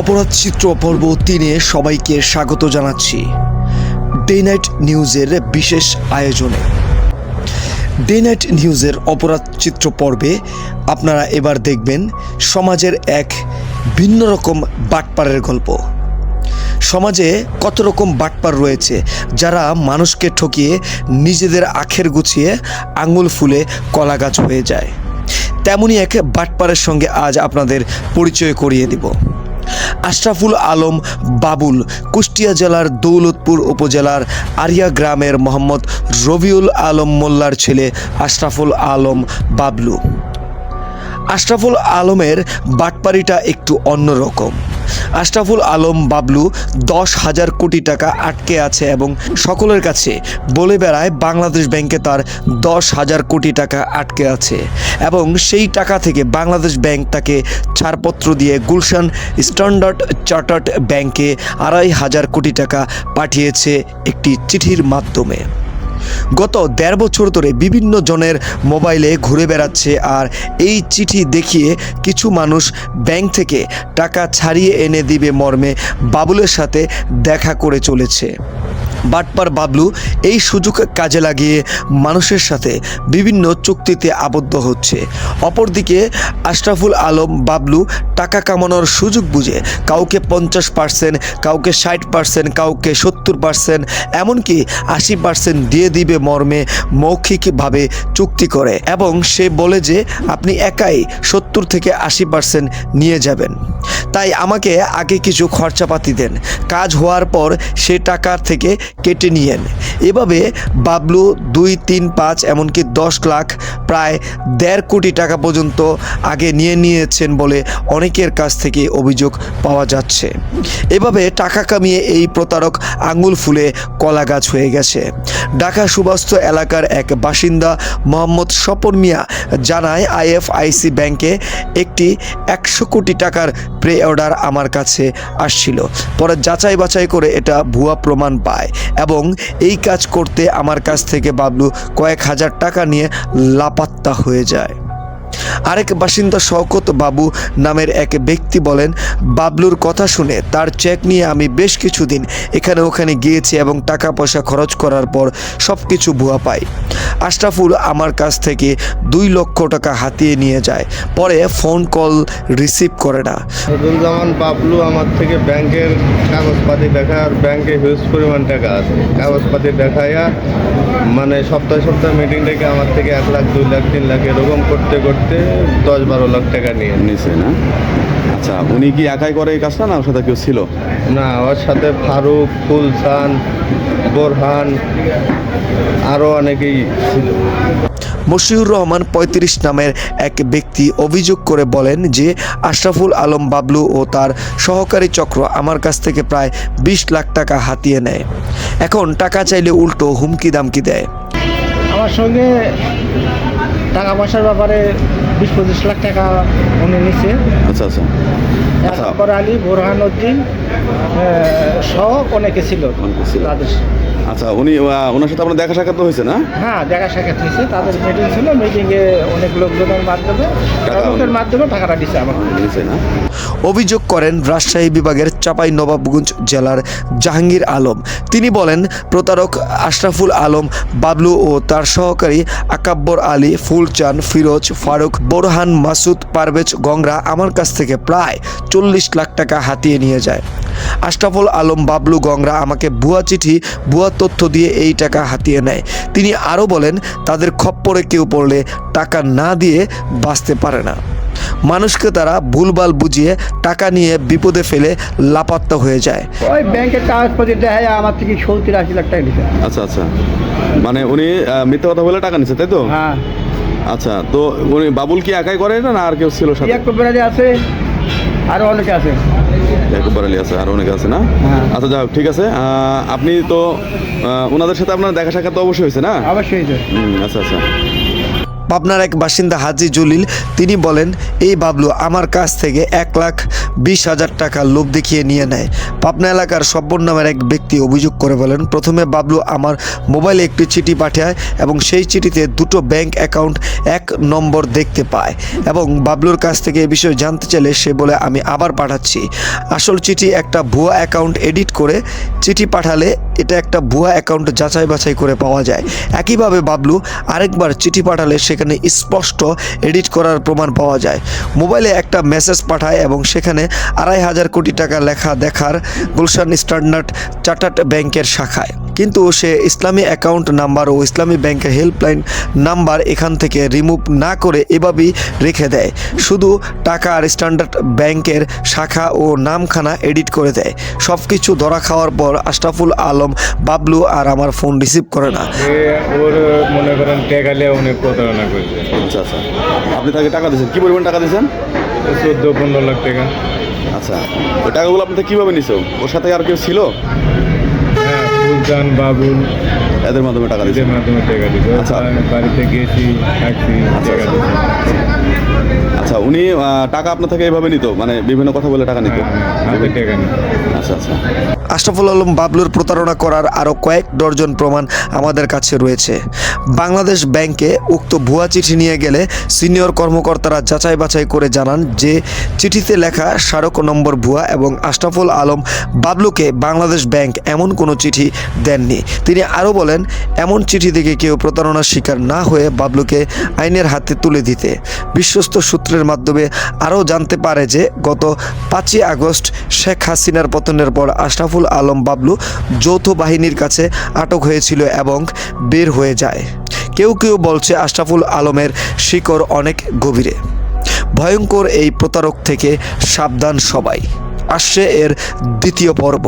অপরাধ চিত্র পর্ব তিনে সবাইকে স্বাগত জানাচ্ছি। ডে নাইট নিউজের বিশেষ আয়োজনে। ডে নাইট নিউজের অপরাধ চিত্র পর্বে আপনারা এবার দেখবেন সমাজের এক ভিন্ন রকম বাটপারের গল্প। সমাজে কত রকম বাটপার রয়েছে, যারা মানুষকে ঠকিয়ে নিজেদের আখের গুছিয়ে আঙুল ফুলে কলা গাছ হয়ে যায়। তেমনই এক বাটপারের সঙ্গে আজ আপনাদের পরিচয় করিয়ে দিব। আশরাফুল আলম বাবুল কুষ্টিয়া জেলার দৌলতপুর উপজেলার আরিয়া গ্রামের মোহাম্মদ রবিউল আলম মোল্লার ছেলে আশরাফুল আলম বাবলু। আশরাফুল আলমের বাটপাড়িটা একটু অন্যরকম। আশরাফুল আলম বাবলু দশ হাজার কোটি টাকা আটকে আছে এবং সকলের কাছে বলে বেড়ায় বাংলাদেশ ব্যাংকে তার দশ হাজার কোটি টাকা আটকে আছে এবং সেই টাকা থেকে বাংলাদেশ ব্যাংক তাকে ছাড়পত্র দিয়ে গুলশান স্ট্যান্ডার্ড চার্টার্ড ব্যাংকে আড়াই হাজার কোটি টাকা পাঠিয়েছে একটি চিঠির মাধ্যমে। গত দেড় বছর ধরে বিভিন্ন জনের মোবাইলে ঘুরে বেড়াচ্ছে আর এই চিঠি দেখিয়ে কিছু মানুষ ব্যাংক থেকে টাকা ছাড়িয়ে এনে দিবে মর্মে। বাবুলের সাথে দেখা করে চলেছে। বাটপার বাবলু এই সুযোগ কাজে লাগিয়ে মানুষের সাথে বিভিন্ন চুক্তিতে আবদ্ধ হচ্ছে। অপরদিকে আশরাফুল আলম বাবলু টাকা কামানোর সুযোগ বুঝে কাউকে পঞ্চাশ পার্সেন্ট, কাউকে ষাট পার্সেন্ট, কাউকে সত্তর পার্সেন্ট, এমনকি আশি পার্সেন্ট দিয়ে দিবে মর্মে মৌখিকভাবে চুক্তি করে এবং সে বলে যে আপনি একাই সত্তর থেকে আশি পার্সেন্ট নিয়ে যাবেন। তাই আমাকে আগে কিছু খরচাপাতি দেন। কাজ হওয়ার পর সে টাকার থেকে কেটে নিয়েন এভাবে বাবলু দুই, তিন, পাঁচ, এমনকি দশ লাখ, প্রায় দেড় কোটি টাকা পর্যন্ত আগে নিয়ে নিয়েছেন বলে অনেকের কাছ থেকে অভিযোগ পাওয়া যাচ্ছে। এভাবে টাকা কামিয়ে এই প্রতারক আঙুল ফুলে কলা গাছ হয়ে গেছে। ঢাকা সুবাস্ত এলাকার এক বাসিন্দা মোহাম্মদ স্বপন মিয়া জানায়, আইএফআইসি ব্যাংকে একটি একশো কোটি টাকার প্রে অর্ডার আমার কাছে আসছিল। পরে যাচাই বাছাই করে এটা ভুয়া প্রমাণ পায়। এবং এই কাজ করতে আমার কাছ থেকে বাবলু কয়েক হাজার টাকা নিয়ে লাপাত্তা হয়ে যায়। আরেক বাসিন্দা শওকত বাবু নামের এক ব্যক্তি বলেন, বাবলুর কথা শুনে তার চেক নিয়ে আমি বেশ কিছুদিন এখানে ওখানে গিয়েছি এবং টাকা পয়সা খরচ করার পর সব কিছু ভুয়া পাই। আশরাফুল আমার কাছ থেকে দুই লক্ষ টাকা হাতিয়ে নিয়ে যায়। পরে ফোন কল রিসিভ করে না। রুজ্জামান বাবলু আমার থেকে ব্যাংকের কাগজপাতি দেখায় আর ব্যাংকে হিউজ পরিমাণ টাকা আছে। কাগজপাতি দেখাইয়া মানে সপ্তাহে সপ্তাহে মিটিং ডেকে আমার থেকে এক লাখ, দুই লাখ, তিন লাখ এরকম করতে করতে দশ বারো লাখ টাকা নিয়ে। নিচে না? আচ্ছা উনি কি একাই করে এই কাজটা না ওর সাথে কেউ ছিল? না ওর সাথে ফারুক ফুলসান বোরহান আরও অনেকেই ছিল। মশিউর রহমান ৩৫ নামের এক ব্যক্তি অভিযোগ করে বলেন যে আশরাফুল আলম বাবলু ও তার সহকারী চক্র আমার কাছ থেকে প্রায় বিশ লাখ টাকা হাতিয়ে নেয়। এখন টাকা চাইলে উল্টো হুমকি দামকি দেয়। আমার সঙ্গে টাকা পয়সার ব্যাপারে বিশ পঁচিশ লাখ টাকা উনি নিচ্ছে আচ্ছা আচ্ছা আচ্ছা। আকবর আলী বোরহানুদ্দিন সহ অনেকে ছিল অনেকে ছিল। তাদের আচ্ছা উনি ওনার সাথে আপনার দেখা সাক্ষাৎ হয়েছে না? হ্যাঁ দেখা সাক্ষাৎ হয়েছে। তাদের মিটিং ছিল মিটিংয়ে অনেক লোকজনের মাধ্যমে লোকের মাধ্যমে টাকাটা দিচ্ছে আমার না? অভিযোগ করেন রাজশাহী বিভাগের চাপাই নবাবগঞ্জ জেলার জাহাঙ্গীর আলম। তিনি বলেন প্রতারক আশরাফুল আলম বাবলু ও তার সহকারী আকাব্বর আলী ফুলচান ফিরোজ ফারুক বোরহান মাসুদ পারভেজ গংরা আমার কাছ থেকে প্রায় চল্লিশ লাখ টাকা হাতিয়ে নিয়ে যায়। আশরাফুল আলম বাবলু গংরা আমাকে ভুয়া চিঠি ভুয়া তথ্য দিয়ে এই টাকা হাতিয়ে নেয়। তিনি আরও বলেন তাদের খপ্পরে কেউ পড়লে টাকা না দিয়ে বাঁচতে পারে না। মানুষকে তারা ভুলভাল বুঝিয়ে টাকা নিয়ে বিপদে ফেলে লাপাত্তা হয়ে যায়। ওই ব্যাংকের কাগজপত্র দেখায় আমার থেকে সত্তর আশি লাখ টাকা দিচ্ছে আচ্ছা আচ্ছা। মানে উনি মিথ্যা কথা বলে টাকা নিচ্ছে তাই তো? হ্যাঁ। আচ্ছা তো উনি বাবুল কি একাই করে না আর কেউ ছিল সাথে? আছে আরও অনেকে আছে। আলী আছে আর অনেকে আছে না? হ্যাঁ। আচ্ছা যাক ঠিক আছে। আহ, আপনি তো ওনাদের সাথে আপনার দেখা সাক্ষাৎ তো অবশ্যই হয়েছে না? অবশ্যই আচ্ছা আচ্ছা। পাবনার এক বাসিন্দা হাজি জলিল, তিনি বলেন, এই বাবলু আমার কাছ থেকে এক লাখ বিশ হাজার টাকা লোভ দেখিয়ে নিয়ে নেয়। পাবনা এলাকার সব্বর নামের এক ব্যক্তি অভিযোগ করে বলেন, প্রথমে বাবলু আমার মোবাইলে একটি চিঠি পাঠায় এবং সেই চিঠিতে দুটো ব্যাংক অ্যাকাউন্ট এক নম্বর দেখতে পায় এবং বাবলুর কাছ থেকে এ বিষয়ে জানতে চাইলে সে বলে, আমি আবার পাঠাচ্ছি। আসল চিঠি একটা ভুয়া অ্যাকাউন্ট এডিট করে চিঠি পাঠালে এটা একটা ভুয়া অ্যাকাউন্ট যাচাই বাছাই করে পাওয়া যায়। একইভাবে বাবলু আরেকবার চিঠি পাঠালে সেখানে স্পষ্ট এডিট করার প্রমাণ পাওয়া যায়। মোবাইলে একটা মেসেজ পাঠায় এবং সেখানে আড়াই হাজার কোটি টাকা লেখা দেখার গুলশান স্ট্যান্ডার্ড চার্টার্ড ব্যাংকের শাখায়। কিন্তু সে ইসলামী অ্যাকাউন্ট নাম্বার ও ইসলামী ব্যাংকের হেল্পলাইন নাম্বার এখান থেকে রিমুভ না করে এভাবেই রেখে দেয়। শুধু টাকা আর স্ট্যান্ডার্ড ব্যাংকের শাখা ও নামখানা এডিট করে দেয়। সব কিছু ধরা খাওয়ার পর আশরাফুল আলম বাবলু আর আমার ফোন রিসিভ করে না। ওর মনে করেন টেকালে অনেক প্রতারণা করছে। আচ্ছা আচ্ছা। আপনি তাকে টাকা দিয়েছেন? কি পরিমাণ টাকা দিয়েছেন? চোদ্দ পনেরো লাখ টাকা। আচ্ছা ওই টাকাগুলো আপনি কীভাবে নিছো? ওর সাথে আর কেউ ছিল? সুলতান বাবুল। এদের মাধ্যমে টাকা এদের দিয়েছেন মাধ্যমে টাকা দিচ্ছে আচ্ছা। বাড়িতে গেছি থাকছি আচ্ছা, টাকা আচ্ছা। দিচ্ছে আচ্ছা উনি টাকা আপনার থেকে এইভাবে নিত? মানে বিভিন্ন কথা বলে টাকা নিত? হ্যাঁ, হাতে টাকা নিত। আচ্ছা আচ্ছা। আশরাফুল আলম বাবলুর প্রতারণা করার আরও কয়েক ডর্জন প্রমাণ আমাদের কাছে রয়েছে। বাংলাদেশ ব্যাংকে উক্ত ভুয়া চিঠি নিয়ে গেলে সিনিয়র কর্মকর্তারা যাচাই বাছাই করে জানান যে চিঠিতে লেখা স্মারক নম্বর ভুয়া এবং আশরাফুল আলম বাবলুকে বাংলাদেশ ব্যাংক এমন কোনো চিঠি দেননি। তিনি আরও বলেন, এমন চিঠি থেকে কেউ প্রতারণার শিকার না হয়ে বাবলুকে আইনের হাতে তুলে দিতে। বিশ্বস্ত সূত্রের মাধ্যমে আরও জানতে পারে যে গত পাঁচই আগস্ট শেখ হাসিনার পতনের পর আশরাফুল আলম বাবলু যৌথ বাহিনীর কাছে আটক হয়েছিল এবং বের হয়ে যায়। কেউ কেউ বলছে আশরাফুল আলমের শিকড় অনেক গভীরে। ভয়ঙ্কর এই প্রতারক থেকে সাবধান সবাই। আসছে এর দ্বিতীয় পর্ব।